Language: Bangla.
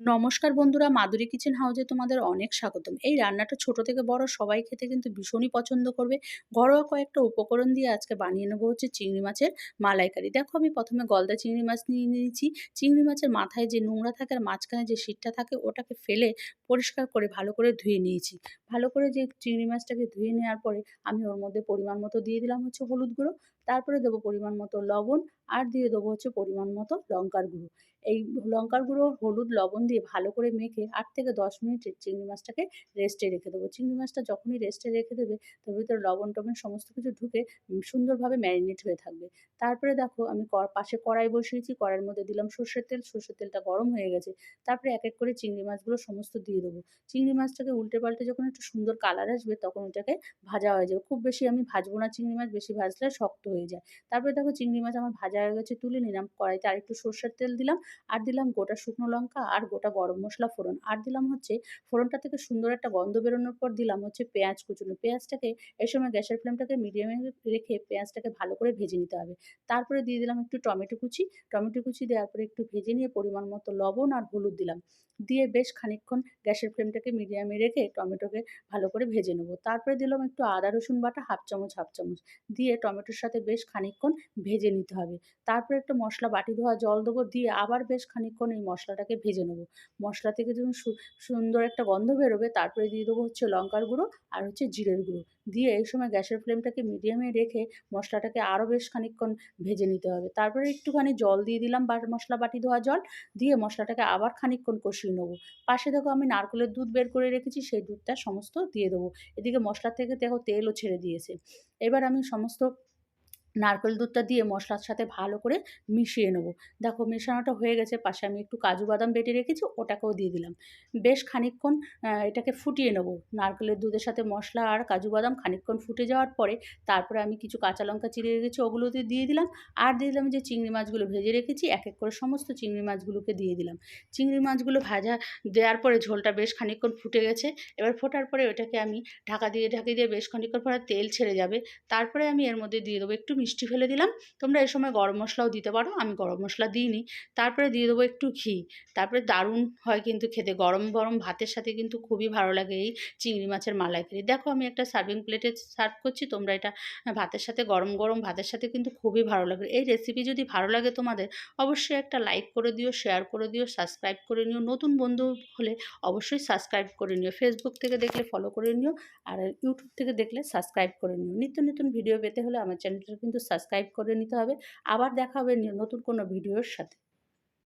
নমস্কার বন্ধুরা, মাধুরী কিচেন হাউজে তোমাদের অনেক স্বাগতম। এই রান্নাটা ছোট থেকে বড়, সবাই খেতে কিন্তু ভীষণই পছন্দ করবে। ঘরোয়া কয়েকটা উপকরণ দিয়ে আজকে বানিয়ে নেব হচ্ছে চিংড়ি মাছের মালাইকারি। দেখো, আমি প্রথমে গলদা চিংড়ি মাছ নিয়ে নিয়েছি। চিংড়ি মাছের মাথায় যে নোংরা থাকে আর মাঝখানে যে শীতটা থাকে, ওটাকে ফেলে পরিষ্কার করে ভালো করে ধুয়ে নিয়েছি। ভালো করে যে চিংড়ি মাছটাকে ধুয়ে নেওয়ার পরে আমি ওর মধ্যে পরিমাণ মতো দিয়ে দিলাম হচ্ছে হলুদ গুঁড়ো। তারপরে দেবো পরিমাণ মতো লবণ আর দিয়ে দেবো হচ্ছে পরিমাণ মতো লঙ্কার গুঁড়ো। এই লঙ্কার গুঁড়ো, হলুদ, লবণ দিয়ে ভালো করে মেখে আট থেকে দশ মিনিট চিংড়ি মাছটাকে রেস্টে রেখে দেবো। চিংড়ি মাছটা যখনই রেস্টে রেখে দেবে, তার ভিতরে লবণ টবণ সমস্ত কিছু ঢুকে সুন্দরভাবে ম্যারিনেট হয়ে থাকবে। তারপরে দেখো আমি পাশে কড়াই বসিয়েছি, কড়াইয়ের মধ্যে দিলাম সর্ষের তেল, সর্ষের তেলটা গরম হয়ে গেছে। তারপরে এক এক করে চিংড়ি মাছগুলো সমস্ত দিয়ে দেবো। চিংড়ি মাছটাকে উল্টে পাল্টে যখন একটু সুন্দর কালার আসবে, তখন ওটাকে ভাজা হয়ে যাবে। খুব বেশি আমি ভাজবো না চিংড়ি মাছ, বেশি ভাজলে শক্ত হয়ে যায়। তারপরে দেখো চিংড়ি মাছ আমার ভাজা হয়ে গেছে, তুলে নিলাম কড়াইতে। আর একটু সর্ষের তেল দিলাম, আর দিলাম গোটা শুকনো লঙ্কা, আর গোটা গরম মশলা ফোড়ন। আর দিলাম হচ্ছে, ফোড়নটা থেকে সুন্দর একটা গন্ধ বেরোনোর পর দিলাম হচ্ছে পেঁয়াজ কুচুনো। পেঁয়াজটাকে এই সময় গ্যাসের ফ্লেমটাকে মিডিয়ামে রেখে পেঁয়াজটাকে ভালো করে ভেজে নিতে হবে। তারপরে দিয়ে দিলাম একটু টমেটো কুচি। টমেটো কুচি দেওয়ার পরে একটু ভেজে নিয়ে পরিমাণ মতো লবণ আর হলুদ দিলাম। দিয়ে বেশ খানিকক্ষণ গ্যাসের ফ্লেমটাকে মিডিয়ামে রেখে টমেটোকে ভালো করে ভেজে নেব। তারপরে দিলাম একটু আদা, রসুন বাটা, হাফ চামচ হাফ চামচ। দিয়ে টমেটোর সাথে বেশ খানিকক্ষণ ভেজে নিতে হবে। তারপরে একটা মশলা বাটি ধোয়া জল দেবো। দিয়ে আবার বেশ খানিকক্ষণ এই মশলাটাকে ভেজে নেব। মশলা থেকে যখন সুন্দর একটা গন্ধ বেরোবে, তারপরে দিয়ে দেবো হচ্ছে লঙ্কার গুঁড়ো আর হচ্ছে জিরের গুঁড়ো। দিয়ে এই সময় গ্যাসের ফ্লেমটাকে মিডিয়ামে রেখে মশলাটাকে আরও বেশ খানিকক্ষণ ভেজে নিতে হবে। তারপরে একটুখানি জল দিয়ে দিলাম বা, মশলা বাটি ধোয়া জল, দিয়ে মশলাটাকে আবার খানিকক্ষণ কষিয়ে নেব। পাশে দেখো আমি নারকেলের দুধ বের করে রেখেছি, সেই দুধটা সমস্ত দিয়ে দেবো। এদিকে মশলা থেকে দেখো তেলও ছেড়ে দিয়েছে। এবার আমি সমস্ত নারকেল দুধটা দিয়ে মশলার সাথে ভালো করে মিশিয়ে নেব। দেখো মেশানোটা হয়ে গেছে, পাশে আমি একটু কাজু বাদাম বেটে রেখেছি, ওটাকেও দিয়ে দিলাম। বেশ খানিকক্ষণ এটাকে ফুটিয়ে নেব। নারকেলের দুধের সাথে মশলা আর কাজু বাদাম খানিকক্ষণ ফুটে যাওয়ার পরে তারপরে আমি কিছু কাঁচা লঙ্কা চিড়ে রেখেছি ওগুলোতে দিয়ে দিলাম। আর দিয়ে দিলাম যে চিংড়ি মাছগুলো ভেজে রেখেছি, এক এক করে সমস্ত চিংড়ি মাছগুলোকে দিয়ে দিলাম। চিংড়ি মাছগুলো ভাজা দেওয়ার পরে ঝোলটা বেশ খানিকক্ষণ ফুটে গেছে। এবার ফোটার পরে ওটাকে আমি ঢাকা দিয়ে ঢাকা দিয়ে বেশ খানিকক্ষণ পরে তেল ছেড়ে যাবে। তারপরে আমি এর মধ্যে দিয়ে দেবো একটু মিষ্টি ফেলে দিলাম। তোমরা এ সময় গরম মশলাও দিতে পারো, আমি গরম মশলা দিইনি। তারপরে দিয়ে দেবো একটু ঘি। তারপরে দারুণ হয় কিন্তু খেতে। গরম গরম ভাতের সাথে কিন্তু খুবই ভালো লাগে এই চিংড়ি মাছের মালাইকারি। দেখো আমি একটা সার্ভিং প্লেটে সার্ভ করছি, তোমরা এটা ভাতের সাথে, গরম গরম ভাতের সাথে কিন্তু খুবই ভালো লাগে এই রেসিপি যদি ভালো লাগে তোমাদের, অবশ্যই একটা লাইক করে দিও শেয়ার করে দিও সাবস্ক্রাইব করে নিও। নতুন বন্ধু হলে অবশ্যই সাবস্ক্রাইব করে নিও। ফেসবুক থেকে দেখলে ফলো করে নিও, আর ইউটিউব থেকে দেখলে সাবস্ক্রাইব করে নিও। নিত্য নতুন ভিডিও পেতে হলে আমার চ্যানেলটা কিন্তু সাবস্ক্রাইব সাবস্ক্রাইব করে নিতে হবে। আবার দেখা হবে নতুন কোনো ভিডিওর সাথে।